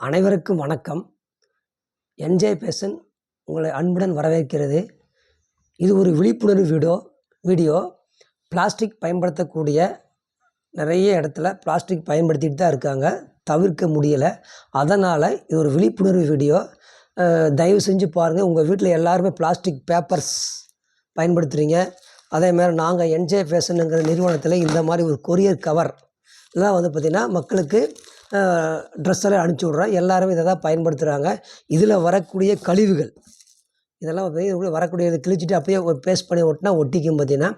அனைவருக்கும் வணக்கம். NJ passion உங்களை அன்புடன் வரவேற்கிறது. இது ஒரு விழிப்புணர்வு வீடியோ வீடியோ. பிளாஸ்டிக் பயன்படுத்தக்கூடிய நிறைய இடத்துல பிளாஸ்டிக் பயன்படுத்திட்டு தான் இருக்காங்க. தவிர்க்க முடியலை. அதனால் இது ஒரு விழிப்புணர்வு வீடியோ. தயவு செஞ்சு பாருங்கள் உங்கள் வீட்டில் எல்லாருமே பிளாஸ்டிக் பேப்பர்ஸ் பயன்படுத்துகிறீங்க அதேமாதிரி நாங்கள் என்ஜே ஃபேஷனுங்கிற நிறுவனத்தில் இந்த மாதிரி ஒரு கொரியர் கவர் இதெல்லாம் வந்து பார்த்திங்கன்னா மக்களுக்கு ட்ரெஸ் எல்லாம் அனுப்பிச்சி விட்றோம் எல்லோரும் இதை தான் பயன்படுத்துகிறாங்க இதில் வரக்கூடிய கழிவுகள் இதெல்லாம் வரக்கூடிய இதை கிழிச்சிட்டு அப்படியே பேஸ்ட் பண்ணி ஒட்டினா ஒட்டிக்கும் பார்த்தீங்கன்னா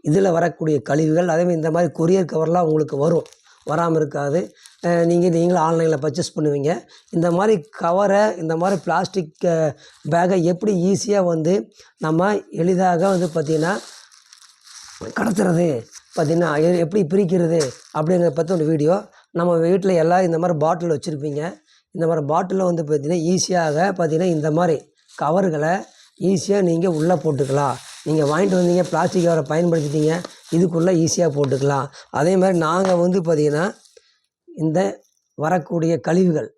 இதில் வரக்கூடிய கழிவுகள் அதேமாதிரி இந்த மாதிரி கொரியர் கவர்லாம் உங்களுக்கு வரும். வராமல் இருக்காது. நீங்கள் நீங்களும் ஆன்லைனில் பர்ச்சேஸ் பண்ணுவீங்க. இந்த மாதிரி கவரை இந்த மாதிரி பிளாஸ்டிக் பேக்கை எப்படி ஈஸியாக வந்து நம்ம எளிதாக வந்து பார்த்திங்கன்னா கடத்துறது பார்த்திங்கன்னா எ- எப்படி பிரிக்கிறது அப்படிங்கிறத பற்றி ஒரு வீடியோ நம்ம வீட்டில் எல்லாம் இந்த மாதிரி பாட்டில் வச்சுருப்பீங்க. இந்த மாதிரி பாட்டிலில் வந்து பார்த்திங்கன்னா ஈஸியாக பார்த்திங்கன்னா இந்த மாதிரி கவர்களை ஈஸியாக நீங்கள் உள்ளே போட்டுக்கலாம். நீங்கள் வாங்கிட்டு வந்தீங்க பிளாஸ்டிக் கவரை பயன்படுத்திட்டீங்க இதுக்குள்ளே ஈஸியாக போட்டுக்கலாம். அதே மாதிரி நாங்கள் வந்து பார்த்திங்கன்னா இந்த வரக்கூடிய கழிவுகள்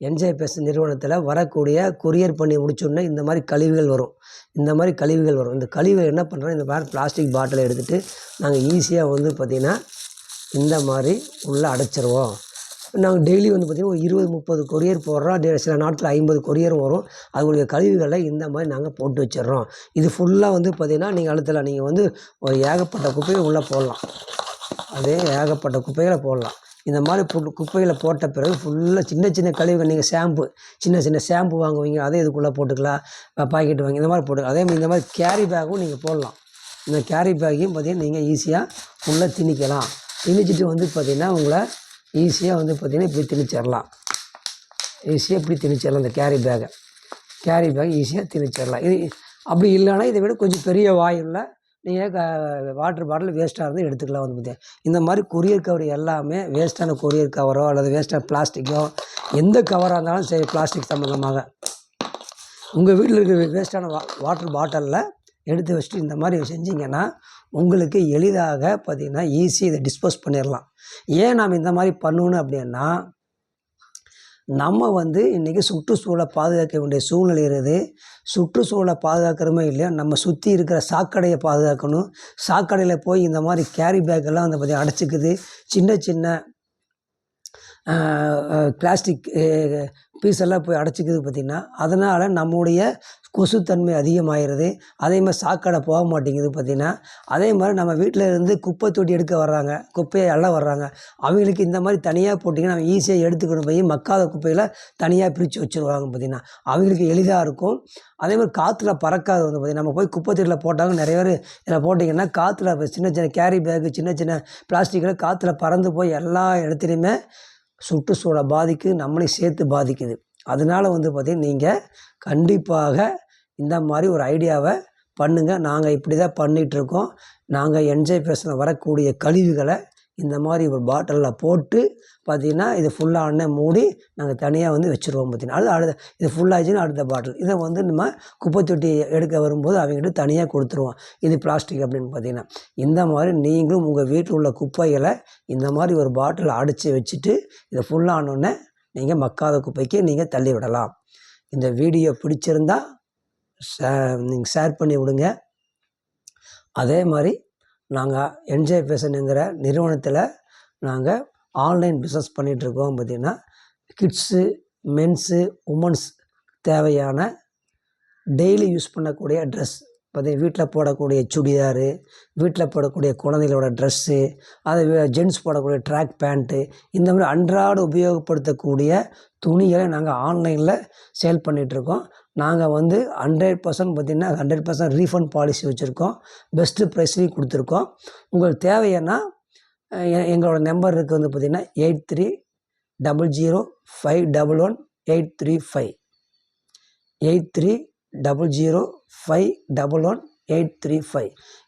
என்ஜாய் பேச நிறுவனத்தில் வரக்கூடிய கொரியர் பண்ணி முடிச்சோடனே இந்த மாதிரி கழிவுகள் வரும். இந்த மாதிரி கழிவுகள் வரும். இந்த கழிவுகள் என்ன பண்ணுறோம் இந்த மாதிரி பிளாஸ்டிக் பாட்டிலை எடுத்துகிட்டு நாங்கள் ஈஸியாக வந்து பார்த்திங்கன்னா இந்த மாதிரி உள்ளே அடைச்சிருவோம். நாங்கள் டெய்லி வந்து பார்த்திங்கன்னா ஒரு இருபது முப்பது கொரியர் போடுறோம். டே- சில நாட்கள் ஐம்பது கொரியர் வரும். அதுடைய கழிவுகளை இந்த மாதிரி நாங்கள் போட்டு வச்சிடுறோம். இது ஃபுல்லாக வந்து பார்த்திங்கன்னா நீங்கள் அழுத்தலாம். நீங்கள் வந்து ஒரு ஏகப்பட்ட குப்பையை உள்ளே போடலாம். அதே ஏகப்பட்ட குப்பைகளை போடலாம். இந்த மாதிரி புட்டு குப்பைகளை போட்ட பிறகு ஃபுல்லாக சின்ன சின்ன கழிவுகள் நீங்கள் ஷாம்பு சின்ன சின்ன ஷாம்பு வாங்குவீங்க. அதே இதுக்குள்ளே போட்டுக்கலாம். பாக்கெட் வாங்கி இந்த மாதிரி போட்டுக்கலாம். அதே மாதிரி இந்த மாதிரி கேரி பேக்கும் நீங்கள் போடலாம். இந்த கேரி பேக்கையும் பார்த்தீங்கன்னா நீங்கள் ஈஸியாக உள்ளே திணிக்கலாம். திணிச்சிட்டு வந்து பார்த்திங்கன்னா உங்களை ஈஸியாக வந்து பார்த்திங்கன்னா இப்படி திணிச்சிடலாம். ஈஸியாக இப்படி திணிச்சிடலாம் இந்த கேரி பேக்கை கேரி பேக் ஈஸியாக திணிச்சிடலாம். இது அப்படி இல்லைன்னா இதை விட கொஞ்சம் பெரிய வாயுள்ள நீங்கள் க வாட்டர் பாட்டில் வேஸ்ட்டாக இருந்து எடுத்துக்கலாம் வந்து பார்த்தீங்க. இந்த மாதிரி கொரியர் கவர் எல்லாமே வேஸ்ட்டான கொரியர் கவரோ அல்லது வேஸ்ட்டான பிளாஸ்டிக்கோ எந்த கவராக இருந்தாலும் சரி பிளாஸ்டிக் சம்மந்தமாக உங்கள் வீட்டில் இருக்கிற வேஸ்ட்டான வா வாட்டர் பாட்டிலில் எடுத்து வச்சுட்டு இந்த மாதிரி செஞ்சிங்கன்னா உங்களுக்கு எளிதாக பார்த்தீங்கன்னா ஈஸி இதை டிஸ்போஸ் பண்ணிடலாம். ஏன் நாம் இந்த மாதிரி பண்ணணும் அப்படின்னா நம்ம வந்து இன்றைக்கி சுற்றுச்சூழலை பாதுகாக்க வேண்டிய சூழ்நிலை இருக்குது. சுற்றுச்சூழலை பாதுகாக்கிறோமே இல்லையா? நம்ம சுற்றி இருக்கிற சாக்கடையை பாதுகாக்கணும். சாக்கடையில் போய் இந்த மாதிரி கேரி பேக்கெல்லாம் வந்து பார்த்திங்கன்னா அடைச்சிக்குது. சின்ன சின்ன பிளாஸ்டிக் பீஸ் எல்லாம் போய் அடைச்சிக்குது பார்த்திங்கன்னா அதனால் நம்முடைய கொசுத்தன்மை அதிகமாகிறது அதே மாதிரி சாக்கடை போக மாட்டேங்குது பார்த்திங்கன்னா அதே மாதிரி நம்ம வீட்டில் இருந்து குப்பை தொட்டி எடுக்க வர்றாங்க குப்பையை எல்லாம் வர்றாங்க. அவங்களுக்கு இந்த மாதிரி தனியாக போட்டிங்கன்னா நம்ம ஈஸியாக எடுத்துக்கணும் போய் மக்காத குப்பையில் தனியாக பிரித்து வச்சுருவாங்க பார்த்திங்கன்னா அவங்களுக்கு எளிதாக இருக்கும். அதே மாதிரி காற்றுல பறக்காது வந்து பார்த்திங்கன்னா நம்ம போய் குப்பை தொட்டியில் போட்டாங்க நிறைய பேர் இதில் போட்டிங்கன்னா காற்றுல சின்ன சின்ன கேரி பேக்கு சின்ன சின்ன பிளாஸ்டிக்கில் காற்றுல பறந்து போய் எல்லா இடத்துலையுமே சுற்றுச்சூழலை பாதிக்குது நம்மளையும் சேர்த்து பாதிக்குது. அதனால வந்து பார்த்திங்கன்னா நீங்கள் கண்டிப்பாக இந்த மாதிரி ஒரு ஐடியாவை பண்ணுங்கள் நாங்கள் இப்படி தான் பண்ணிகிட்ருக்கோம் நாங்கள் என்ஜாய் பேசின வரக்கூடிய கழிவுகளை இந்த மாதிரி ஒரு பாட்டிலில் போட்டு பார்த்திங்கன்னா இது ஃபுல்லாக மூடி நாங்கள் தனியாக வந்து வச்சுருவோம் பார்த்திங்கன்னா. அது அடுத்த இது ஃபுல்லாகிடுச்சுன்னா அடுத்த பாட்டில். இதை வந்து நம்ம குப்பை தொட்டி எடுக்க வரும்போது அவங்ககிட்ட தனியாக கொடுத்துருவோம். இது பிளாஸ்டிக் அப்படின்னு பார்த்தீங்கன்னா. இந்த மாதிரி நீங்களும் உங்கள் வீட்டில் உள்ள குப்பைகளை இந்த மாதிரி ஒரு பாட்டில் அடைச்சி வச்சுட்டு இதை ஃபுல்லானோடனே நீங்கள் மக்காத குப்பைக்கு நீங்கள் தள்ளி விடலாம். இந்த வீடியோ பிடிச்சிருந்தா ஷே நீங்கள் ஷேர் பண்ணி விடுங்க. அதே மாதிரி நாங்கள் என்ஜாய் ஃபேஷனுங்கிற நிறுவனத்தில் நாங்கள் ஆன்லைன் பிஸ்னஸ் பண்ணிகிட்ருக்கோம் பார்த்திங்கன்னா கிட்ஸு மென்ஸு உமன்ஸ் தேவையான டெய்லி யூஸ் பண்ணக்கூடிய ட்ரெஸ் பார்த்தீங்கன்னா வீட்டில் போடக்கூடிய சுடிதாரு வீட்டில் போடக்கூடிய குழந்தைகளோட ட்ரெஸ்ஸு அது ஜென்ஸ் போடக்கூடிய ட்ராக் பேண்ட்டு இந்த மாதிரி அன்றாட உபயோகப்படுத்தக்கூடிய துணிகளை நாங்கள் ஆன்லைனில் சேல் பண்ணிகிட்ருக்கோம் நாங்கள் வந்து ஹண்ட்ரட் பர்சன்ட் பார்த்திங்கன்னா ஹண்ட்ரட் பர்சன்ட் ரீஃபண்ட் பாலிசி வச்சுருக்கோம். பெஸ்ட்டு ப்ரைஸ்லையும் கொடுத்துருக்கோம். உங்களுக்கு தேவையானா எங்களோட நம்பர் இருக்குது வந்து பார்த்திங்கன்னா eight three double zero five double one eight three five eight three double zero five double one eight three five